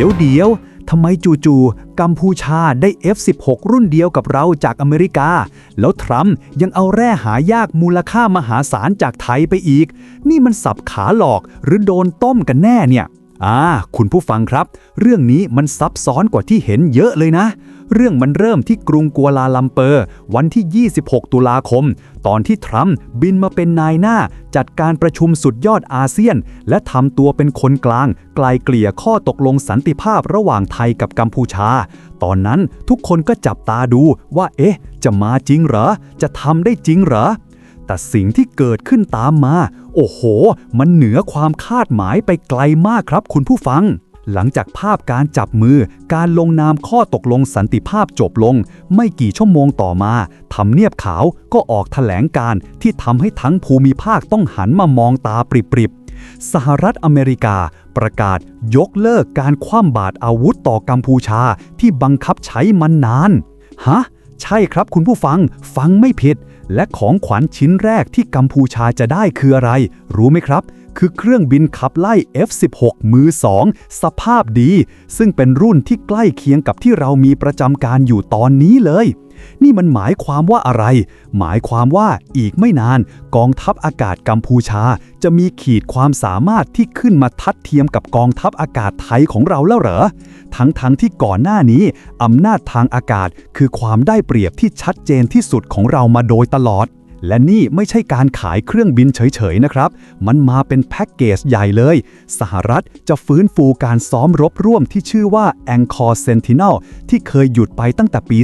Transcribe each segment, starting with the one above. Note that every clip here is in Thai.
ดี๋ยวเดี๋ยวทำไมจู่ๆกัมพูชาได้ F16 รุ่นเดียวกับเราจากอเมริกา แล้วทรัมป์ยังเอาแร่หายากมูลค่ามหาศาลจากไทยไปอีก นี่มันสับขาหลอกหรือโดนต้มกันแน่เนี่ย อ่า คุณผู้ฟังครับ เรื่องนี้มันซับซ้อนกว่าที่เห็นเยอะเลยนะ เรื่องมันเริ่มที่กรุงกัวลาลัมเปอร์ วันที่ 26 ตุลาคม ตอนที่ทรัมป์บินมาเป็นนายหน้า จัดการประชุมสุดยอดอาเซียน และทำตัวเป็นคนกลาง ไกลเกลี่ยข้อตกลงสันติภาพระหว่างไทยกับกัมพูชา ตอนนั้นทุกคนก็จับตาดูว่า เอ๊ะ จะมาจริงเหรอ จะทำได้จริงเหรอ แต่สิ่งที่เกิดขึ้นตามมา โอ้โห มันเหนือความคาดหมายไปไกลมากครับคุณผู้ฟัง หลังจากภาพการจับมือ การลงนามข้อตกลงสันติภาพจบลง ไม่กี่ชั่วโมงต่อมาทำเนียบขาวก็ออกแถลงการที่ทำให้ทั้งภูมิภาคต้องหันมามองตาปริบๆ สหรัฐอเมริกาประกาศยกเลิกการคว่ำบาตรอาวุธต่อกัมพูชาที่บังคับใช้มันนาน ฮะ ใช่ครับคุณผู้ฟัง ฟังไม่ผิด และของขวัญชิ้นแรกที่กัมพูชาจะได้คืออะไร รู้ไหมครับ คือเครื่องบินขับไล่ F16 มือ 2 สภาพดี ซึ่งเป็นรุ่นที่ใกล้เคียงกับที่เรามีประจำการอยู่ตอนนี้เลย นี่มันหมายความว่าอะไร หมายความว่าอีกไม่นาน กองทัพอากาศกัมพูชา จะมีขีดความสามารถที่ขึ้นมาทัดเทียมกับกองทัพอากาศไทยของเราแล้วเหรอ ทั้งๆทที่ก่อนหน้านี้อำนาจทางอากาศคือความได้เปรียบที่ชัดเจนที่สุดของเรามาโดยตลอด และนี่ไม่ใช่การขายเครื่องบินเฉยๆนะครับ มันมาเป็นแพ็กเกจใหญ่เลย สหรัฐจะฟื้นฟูการซ้อมรบร่วมที่ชื่อว่า Angkor Sentinel ที่เคยหยุดไปตั้งแต่ปี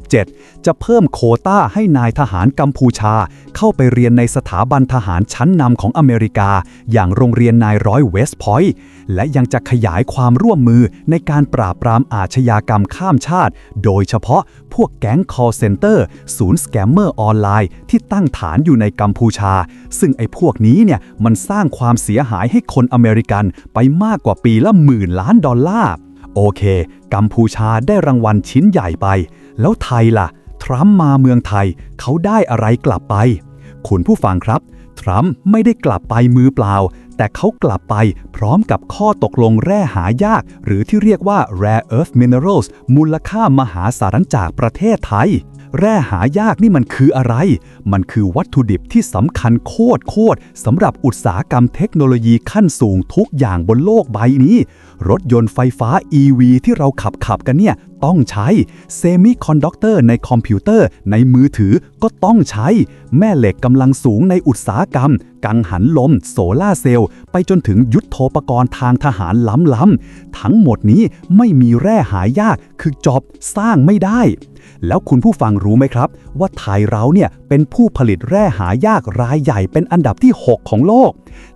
2017 จะเพิ่มโคต้าให้นายทหารกัมพูชา เข้าไปเรียนในสถาบันทหารชั้นนำของอเมริกา อย่างโรงเรียนนายร้อยเวสต์พอยต์และยังจะขยายความร่วมมือในการปราบปรามอาชญากรรมข้ามชาติ โดยเฉพาะพวกแก๊ง call center ศูนย์สแกมเมอร์ออนไลน์ที่ตั้งฐานอยู่ในกัมพูชา ซึ่งไอ้พวกนี้เนี่ยมันสร้างความเสียหายให้คนอเมริกันไปมากกว่าปีละหมื่นล้านดอลลาร์โอเค กัมพูชาได้รางวัลชิ้นใหญ่ไป แล้วไทยล่ะ ทรัมป์มาเมืองไทย เขาได้อะไรกลับไป คุณผู้ฟังครับ ทรัมป์ไม่ได้กลับไปมือเปล่า แต่เขากลับไปพร้อมกับข้อตกลงแร่หายาก หรือที่เรียกว่า rare earth minerals มูลค่ามหาศาลจากประเทศไทย แร่หายากนี่มันคืออะไร มันคือวัตถุดิบที่สำคัญโคตรโคตรสำหรับอุตสาหกรรมเทคโนโลยีขั้นสูงทุกอย่างบนโลกใบนี้ รถยนต์ไฟฟ้า EV ที่เราขับขับกันเนี่ย ต้องใช้เซมิคอนดักเตอร์ในคอมพิวเตอร์ ในมือถือก็ต้องใช้ แม่เหล็กกำลังสูงในอุตสาหกรรม กังหันลม โซลาเซลล์ไปจนถึงยุทธโธปกรณ์ทางทหารล้ำๆทั้งหมดนี้ไม่มีแร่หายากคือจอบสร้างไม่ได้ แล้วคุณผู้ฟังรู้ไหมครับ ว่าไทยเราเนี่ยเป็นผู้ผลิตแร่หายากรายใหญ่เป็นอันดับที่ 6 ของโลก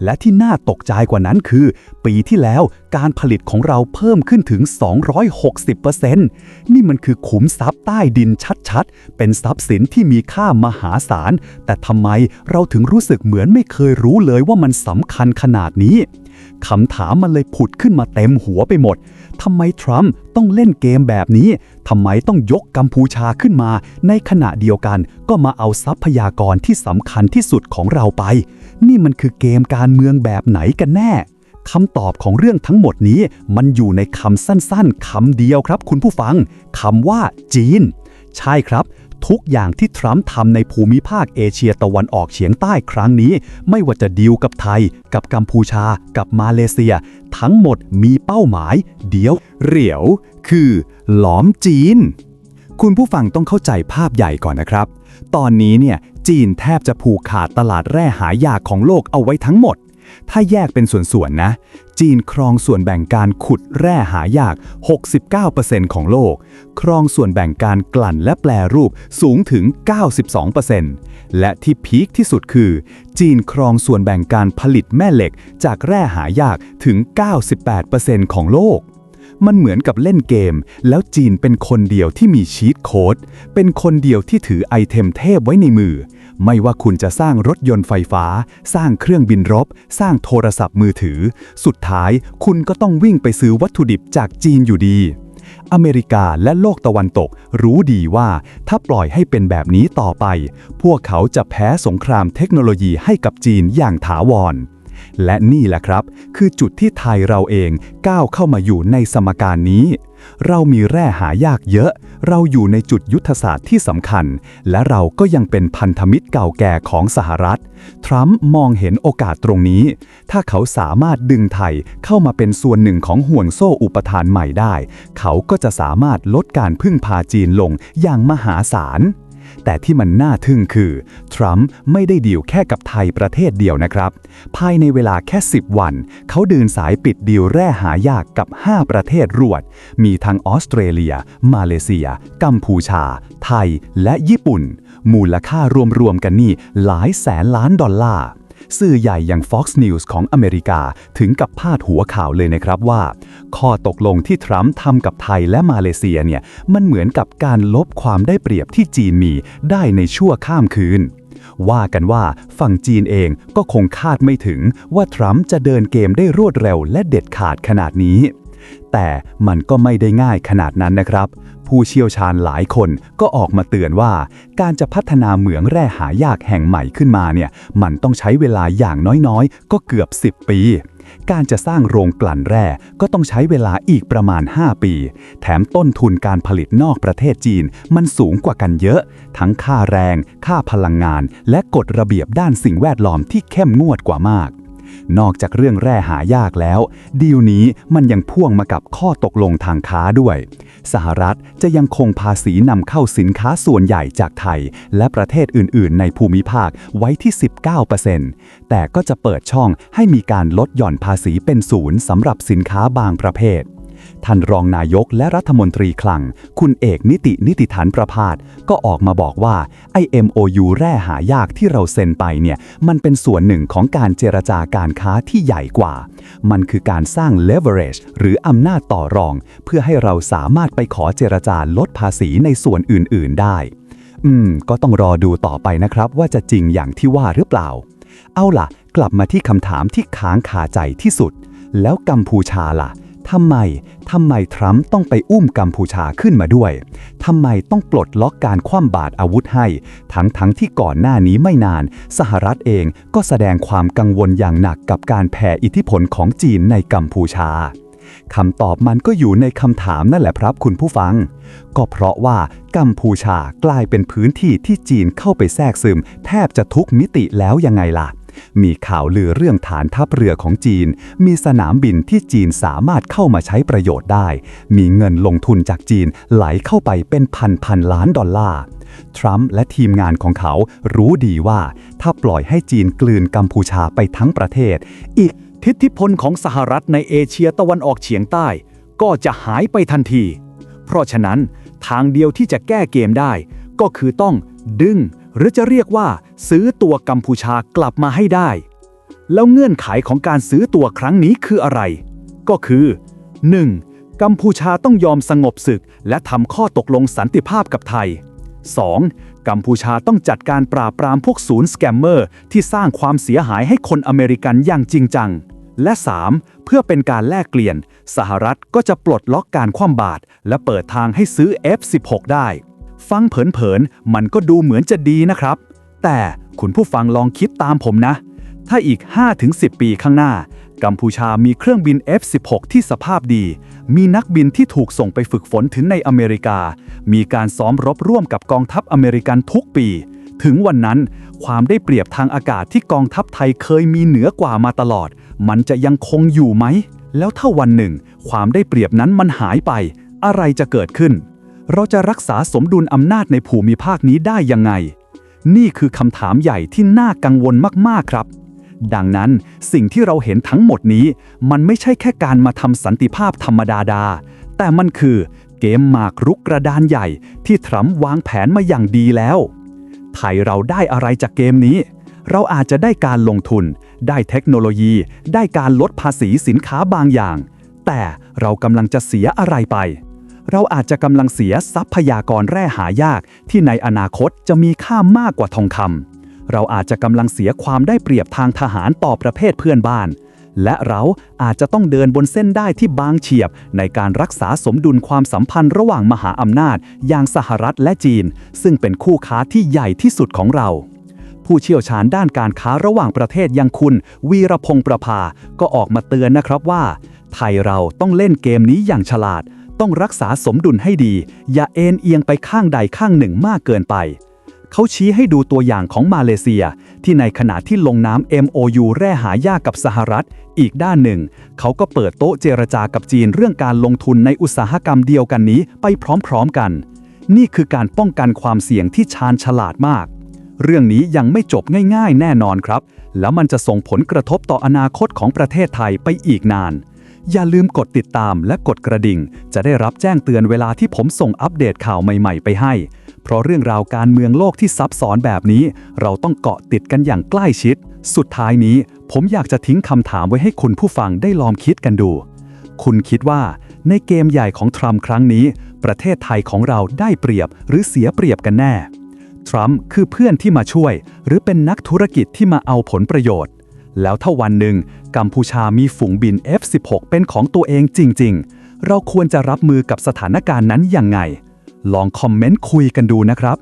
และที่น่าตกใจกว่านั้นคือ ปีที่แล้วการผลิตของเราเพิ่มขึ้นถึง 260%นี่มันคือขุมทรัพย์ใต้ดินชัดๆ เป็นทรัพย์สินที่มีค่ามหาศาล แต่ทำไมเราถึงรู้สึกเหมือนไม่เคยรู้เลยว่ามันสำคัญขนาดนี้คำถามมันเลยผุดขึ้นมาเต็มหัวไปหมด ทำไมทรัมป์ต้องเล่นเกมแบบนี้ ทำไมต้องยกกัมพูชาขึ้นมา ในขณะเดียวกันก็มาเอาทรัพยากรที่สำคัญที่สุดของเราไป นี่มันคือเกมการเมืองแบบไหนกันแน่คำตอบของเรื่องทั้งหมดนี้ มันอยู่ในคำสั้นๆคำเดียวครับ คุณผู้ฟังคำว่าจีน ใช่ครับ ทุกอย่างที่ทรัมป์ทำในภูมิภาคเอเชียตะวันออกเฉียงใต้ครั้งนี้ ไม่ว่าจะดีลกับไทย กับกัมพูชา กับมาเลเซีย ทั้งหมดมีเป้าหมาย เดียว เหรียว คือ หลอมจีน คุณผู้ฟังต้องเข้าใจภาพใหญ่ก่อนนะครับ ตอนนี้เนี่ยจีนแทบจะผูกขาดตลาดแร่หายากของโลกเอาไว้ทั้งหมด ถ้าแยกเป็นส่วนๆนะ จีนครองส่วนแบ่งการขุดแร่หายาก 69%ของโลก ครองส่วนแบ่งการกลั่นและแปลรูปสูงถึง 92%และที่พีคที่สุดคือ จีนครองส่วนแบ่งการผลิตแม่เหล็กจากแร่หายากถึง 98%ของโลก มันเหมือนกับเล่นเกม แล้วจีนเป็นคนเดียวที่มีชีตโค้ด เป็นคนเดียวที่ถือไอเทมเทพไว้ในมือ ไม่ว่าคุณจะสร้างรถยนต์ไฟฟ้า สร้างเครื่องบินรบ สร้างโทรศัพท์มือถือ สุดท้ายคุณก็ต้องวิ่งไปซื้อวัตถุดิบจากจีนอยู่ดี อเมริกาและโลกตะวันตก รู้ดีว่าถ้าปล่อยให้เป็นแบบนี้ต่อไป พวกเขาจะแพ้สงครามเทคโนโลยีให้กับจีนอย่างถาวร และนี่แหละครับ คือจุดที่ไทยเราเองก้าวเข้ามาอยู่ในสมการนี้ เรามีแร่หายากเยอะ เราอยู่ในจุดยุทธศาสตร์ที่สำคัญ และเราก็ยังเป็นพันธมิตรเก่าแก่ของสหรัฐ ทรัมป์มองเห็นโอกาสตรงนี้ ถ้าเขาสามารถดึงไทยเข้ามาเป็นส่วนหนึ่งของห่วงโซ่อุปทานใหม่ได้ เขาก็จะสามารถลดการพึ่งพาจีนลงอย่างมหาศาล แต่ที่มันน่าทึ่งคือ ทรัมป์ไม่ได้ดีลแค่กับไทยประเทศเดียวนะครับ ภายในเวลาแค่ 10 วัน เขาเดินสายปิดดีลแร่หายากกับ 5 ประเทศรวด มีทั้งออสเตรเลีย มาเลเซีย กัมพูชา ไทย และญี่ปุ่น มูลค่ารวมๆกันนี่หลายแสนล้านดอลลาร์ สื่อใหญ่อย่าง Fox News ของอเมริกาถึงกับพาดหัวข่าวเลยนะครับว่า ข้อตกลงที่ทรัมป์ทำกับไทยและมาเลเซียเนี่ยมันเหมือนกับการลบความได้เปรียบที่จีนมีได้ในชั่วข้ามคืน ว่ากันว่าฝั่งจีนเองก็คงคาดไม่ถึงว่าทรัมป์จะเดินเกมได้รวดเร็วและเด็ดขาดขนาดนี้ แต่มันก็ไม่ได้ง่ายขนาดนั้นนะครับ ผู้เชี่ยวชาญหลายคนก็ออกมาเตือนว่า การจะพัฒนาเหมืองแร่หายากแห่งใหม่ขึ้นมาเนี่ย มันต้องใช้เวลาอย่างน้อยๆ ก็เกือบ 10 ปี การจะสร้างโรงกลั่นแร่ก็ต้องใช้เวลาอีกประมาณ 5 ปี แถมต้นทุนการผลิตนอกประเทศจีน มันสูงกว่ากันเยอะ ทั้งค่าแรง ค่าพลังงาน และกฎระเบียบด้านสิ่งแวดล้อมที่เข้มงวดกว่ามาก นอกจากเรื่องแร่หายากแล้ว ดีลนี้มันยังพ่วงมากับข้อตกลงทางค้าด้วย สหรัฐจะยังคงภาษีนำเข้าสินค้าส่วนใหญ่จากไทย และประเทศอื่น ๆ ในภูมิภาคไว้ที่ 19%แต่ก็จะเปิดช่องให้มีการลดหย่อนภาษีเป็นศูนย์สำหรับสินค้าบางประเภท ท่านรองนายกและรัฐมนตรีคลัง คุณเอกนิตินิติฐานประพาสก็ออกมาบอกว่าไอ MOU แร่หายากที่เราเซ็นไปเนี่ย มันเป็นส่วนหนึ่งของการเจรจาการค้าที่ใหญ่กว่า มันคือการสร้าง leverage หรืออำนาจต่อรอง เพื่อให้เราสามารถไปขอเจรจาลดภาษีในส่วนอื่น ๆ ได้ อืม ก็ต้องรอดูต่อไปนะครับว่าจะจริงอย่างที่ว่าหรือเปล่า เอาล่ะ กลับมาที่คำถามที่ค้างคาใจที่สุด แล้วกัมพูชาล่ะ ทำไม ทำไมทรัมป์ต้องไปอุ้มกัมพูชาขึ้นมาด้วย ทำไมต้องปลดล็อกการคว่ำบาตรอาวุธให้ ทั้งทั้งที่ก่อนหน้านี้ไม่นาน สหรัฐเองก็แสดงความกังวลอย่างหนักกับการแผ่อิทธิพลของจีนในกัมพูชาคำตอบมันก็อยู่ในคำถามนั่นแหละครับคุณผู้ฟัง ก็เพราะว่ากัมพูชากลายเป็นพื้นที่ที่จีนเข้าไปแทรกซึม แทบจะทุกมิติแล้วยังไงล่ะ มีข่าวลือเรื่องฐานทัพเรือของจีน มีสนามบินที่จีนสามารถเข้ามาใช้ประโยชน์ได้ มีเงินลงทุนจากจีนไหลเข้าไปเป็นพันพันล้านดอลลาร์ทรัมป์และทีมงานของเขารู้ดีว่า ถ้าปล่อยให้จีนกลืนกัมพูชาไปทั้งประเทศ อีกทิฐิพลของสหรัฐในเอเชียตะวันออกเฉียงใต้ ก็จะหายไปทันที เพราะฉะนั้นทางเดียวที่จะแก้เกมได้ ก็คือต้องดึง หรือจะเรียกว่าซื้อตัวกัมพูชากลับมาให้ได้ แล้วเงื่อนไขของการซื้อตัวครั้งนี้คืออะไร ก็คือ 1. กัมพูชาต้องยอมสงบศึก และทำข้อตกลงสันติภาพกับไทย 2. กัมพูชาต้องจัดการปราบปรามพวกศูนย์สแกมเมอร์ ที่สร้างความเสียหายให้คนอเมริกันอย่างจริงจัง และ 3. เพื่อเป็นการแลกเปลี่ยน สหรัฐก็จะปลดล็อกการคว่ำบาตรและเปิดทางให้ซื้อ F16 ได้ ฟังเผินๆ มันก็ดูเหมือนจะดีนะครับ แต่คุณผู้ฟังลองคิดตามผมนะ ถ้าอีก 5-10 ปีข้างหน้า กัมพูชามีเครื่องบิน F16 ที่สภาพดี มีนักบินที่ถูกส่งไปฝึกฝนถึงในอเมริกา มีการซ้อมรบร่วมกับกองทัพอเมริกันทุกปี ถึงวันนั้นความได้เปรียบทางอากาศที่กองทัพไทยเคยมีเหนือกว่ามาตลอด มันจะยังคงอยู่ไหม แล้วถ้าวันหนึ่ง ความได้เปรียบนั้นมันหายไป อะไรจะเกิดขึ้น เราจะรักษาสมดุลอำนาจในภูมิภาคนี้ได้ยังไง นี่คือคำถามใหญ่ที่น่ากังวลมากๆครับ ดังนั้นสิ่งที่เราเห็นทั้งหมดนี้ มันไม่ใช่แค่การมาทำสันติภาพธรรมดาดา แต่มันคือเกมหมากรุกกระดานใหญ่ ที่ทรัมป์วางแผนมาอย่างดีแล้ว ไทยเราได้อะไรจากเกมนี้ เราอาจจะได้การลงทุน ได้เทคโนโลยี ได้การลดภาษีสินค้าบางอย่าง แต่เรากำลังจะเสียอะไรไป เราอาจจะกำลังเสียทรัพยากรแร่หายาก ที่ในอนาคตจะมีค่ามากกว่าทองคำเราอาจจะกำลังเสียความได้เปรียบทางทหารต่อประเภทเพื่อนบ้าน และเราอาจจะต้องเดินบนเส้นได้ที่บางเฉียบ ในการรักษาสมดุลความสัมพันธ์ระหว่างมหาอำนาจ อย่างสหรัฐและจีน ซึ่งเป็นคู่ค้าที่ใหญ่ที่สุดของเราผู้เชี่ยวชาญด้านการค้าระหว่างประเทศอย่างคุณ วีรพงษ์ประภา ก็ออกมาเตือนนะครับว่า ไทยเราต้องเล่นเกมนี้อย่างฉลาด ต้องรักษาสมดุลให้ดี อย่าเอ็นเอียงไปข้างใดข้างหนึ่งมากเกินไป เขาชี้ให้ดูตัวอย่างของมาเลเซีย ที่ในขณะที่ลงน้ำ MOU แร่หายากกับสหรัฐ อีกด้านหนึ่ง เขาก็เปิดโต๊ะเจรจากับจีนเรื่องการลงทุนในอุตสาหกรรมเดียวกันนี้ไปพร้อมๆกัน นี่คือการป้องกันความเสี่ยงที่ชาญฉลาดมากเรื่องนี้ยังไม่จบง่ายๆ แน่นอนครับ แล้วมันจะส่งผลกระทบต่ออนาคตของประเทศไทยไปอีกนาน อย่าลืมกดติดตามและกดกระดิ่ง จะได้รับแจ้งเตือนเวลาที่ผมส่งอัปเดตข่าวใหม่ๆไปให้ เพราะเรื่องราวการเมืองโลกที่ซับซ้อนแบบนี้ เราต้องเกาะติดกันอย่างใกล้ชิด สุดท้ายนี้ ผมอยากจะทิ้งคำถามไว้ให้คุณผู้ฟังได้ลองคิดกันดู คุณคิดว่า ในเกมใหญ่ของทรัมป์ครั้งนี้ ประเทศไทยของเราได้เปรียบหรือเสียเปรียบกันแน่ ทรัมป์คือเพื่อนที่มาช่วย หรือเป็นนักธุรกิจที่มาเอาผลประโยชน์ แล้วถ้าวันหนึ่งกัมพูชามีฝูงบิน F16 เป็นของตัวเองจริง ๆ เราควรจะรับมือกับสถานการณ์นั้นยังไง ลองคอมเมนต์คุยกันดูนะครับ